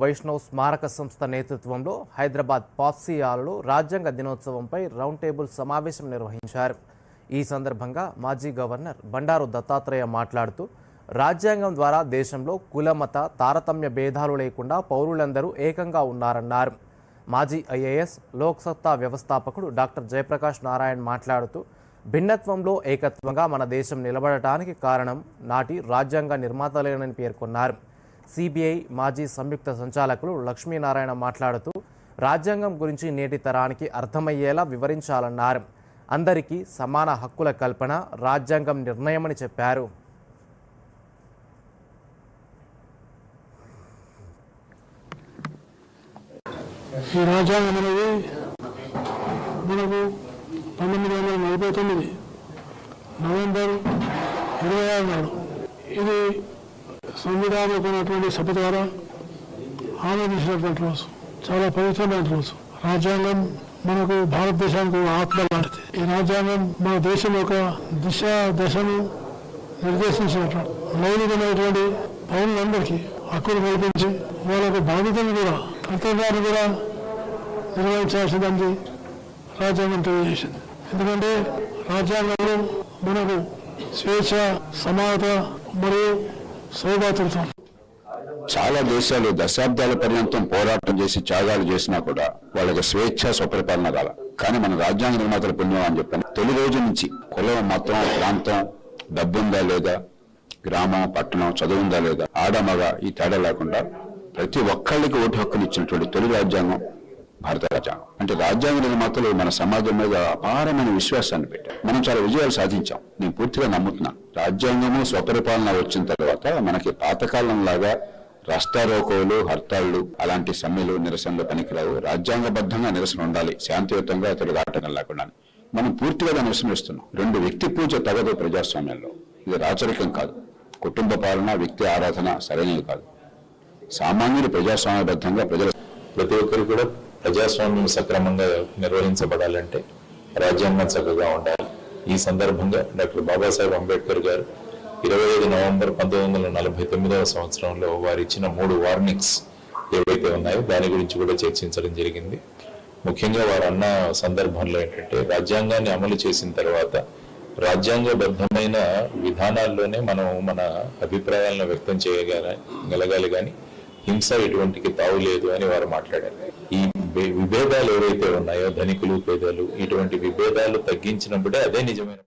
వైష్ణవ్ స్మారక సంస్థ నేతృత్వంలో హైదరాబాద్ పాప్సియాలలో రాజ్యాంగ దినోత్సవంపై రౌండ్ టేబుల్ సమావేశం నిర్వహించారు. ఈ సందర్భంగా మాజీ గవర్నర్ బండారు దత్తాత్రేయ మాట్లాడుతూ రాజ్యాంగం ద్వారా దేశంలో కులమత తారతమ్య భేదాలు లేకుండా పౌరులందరూ ఏకంగా ఉన్నారన్నారు. మాజీ ఐఏఎస్ లోక్సత్తా వ్యవస్థాపకుడు డాక్టర్ జయప్రకాష్ నారాయణ్ మాట్లాడుతూ భిన్నత్వంలో ఏకత్వంగా మన దేశం నిలబడటానికి కారణం నాటి రాజ్యాంగ నిర్మాతలేనని పేర్కొన్నారు. సిబిఐ మాజీ సంయుక్త సంచాలకులు లక్ష్మీనారాయణ మాట్లాడుతూ రాజ్యాంగం గురించి నేటి తరానికి అర్థమయ్యేలా వివరించాలన్నారు. అందరికీ సమాన హక్కుల కల్పన రాజ్యాంగం నిర్ణయమని చెప్పారు. ఈ రాజ్యాంగం అనేది మనకు పంతొమ్మిది వందల నలభై తొమ్మిది నవంబర్ ఇరవై ఆరు నాడు ఇది సంవిధానకున్నటువంటి సభ ద్వారా ఆనందించినటువంటి రోజు చాలా పవిత్రమైన రోజు. రాజ్యాంగం మనకు భారతదేశానికి ఆత్మ లాంటిది. ఈ రాజ్యాంగం మన దేశం యొక్క దిశ దశను నిర్దేశించినటువంటి మౌలికమైనటువంటి పౌరులందరికీ హక్కులు కల్పించి వాళ్ళకు బాధ్యతను కూడా కర్తవ్యాన్ని కూడా నిర్వహించాల్సిందని రాజ్యాంగం తెలియజేసింది. ఎందుకంటే రాజ్యాంగంలో మనకు స్వేచ్ఛ సమానత మరియు సోదాతులతో చాలా దేశాలు దశాబ్దాల పర్యంతం పోరాటం చేసి త్యాగాలు చేసినా కూడా వాళ్ళకి స్వేచ్ఛ స్వపరిపాలన కాల కానీ మన రాజ్యాంగ నిర్మాతల పుణ్యం అని చెప్పాను. తొలి రోజు నుంచి కులం మతం ప్రాంతం డబ్బుందా లేదా? గ్రామం పట్టణం చదువుందా లేదా? ఆడ మగ ఈ తేడా లేకుండా ప్రతి ఒక్కళ్ళకి ఓటు హక్కుని ఇచ్చినటువంటి తొలి రాజ్యాంగం భారత రాజ్యాంగం. అంటే రాజ్యాంగ నిర్మాతలు మన సమాజం మీద అపారమైన విశ్వాసాన్ని పెట్టారు. మనం చాలా విజయాలు సాధించాం. నేను పూర్తిగా నమ్ముతున్నా. రాజ్యాంగము స్వపరిపాలన వచ్చిన తర్వాత మనకి పాతకాలం లాగా రాస్తారోకోలు హర్తాళ్ళు అలాంటి సమ్మెలు నిరసనలు పనికిరావు. రాజ్యాంగబద్ధంగా నిరసన ఉండాలి. శాంతియుతంగా ఇతరులు ఆటంకం లేకుండా మనం పూర్తిగా దాన్ని విస్మరిస్తున్నాం. రెండు వ్యక్తి పూజ తగదు ప్రజాస్వామ్యంలో. ఇది రాచరికం కాదు. కుటుంబ పాలన వ్యక్తి ఆరాధన సరైనది కాదు. సామాన్యులు ప్రజాస్వామ్యబద్ధంగా ప్రజల ప్రతి ఒక్కరు కూడా ప్రజాస్వామ్యం సక్రమంగా నిర్వహించబడాలంటే రాజ్యాంగం చక్కగా ఉండాలి. ఈ సందర్భంగా డాక్టర్ బాబాసాహెబ్ అంబేద్కర్ గారు ఇరవై ఐదు నవంబర్ పంతొమ్మిది వందల నలభై తొమ్మిదవ సంవత్సరంలో వారు ఇచ్చిన మూడు వార్నింగ్స్ ఏవైతే ఉన్నాయో దాని గురించి కూడా చర్చించడం జరిగింది. ముఖ్యంగా వారు అన్న సందర్భంలో ఏంటంటే రాజ్యాంగాన్ని అమలు చేసిన తర్వాత రాజ్యాంగబద్ధమైన విధానాల్లోనే మనం మన అభిప్రాయాలను వ్యక్తం చేయగలగాలి కానీ హింస ఎటువంటికి తావు లేదు అని వారు మాట్లాడారు. విభేదాలు ఏవైతే ఉన్నాయో ధనికులు పేదలు ఇటువంటి విభేదాలు తగ్గించినప్పుడే అదే నిజమైన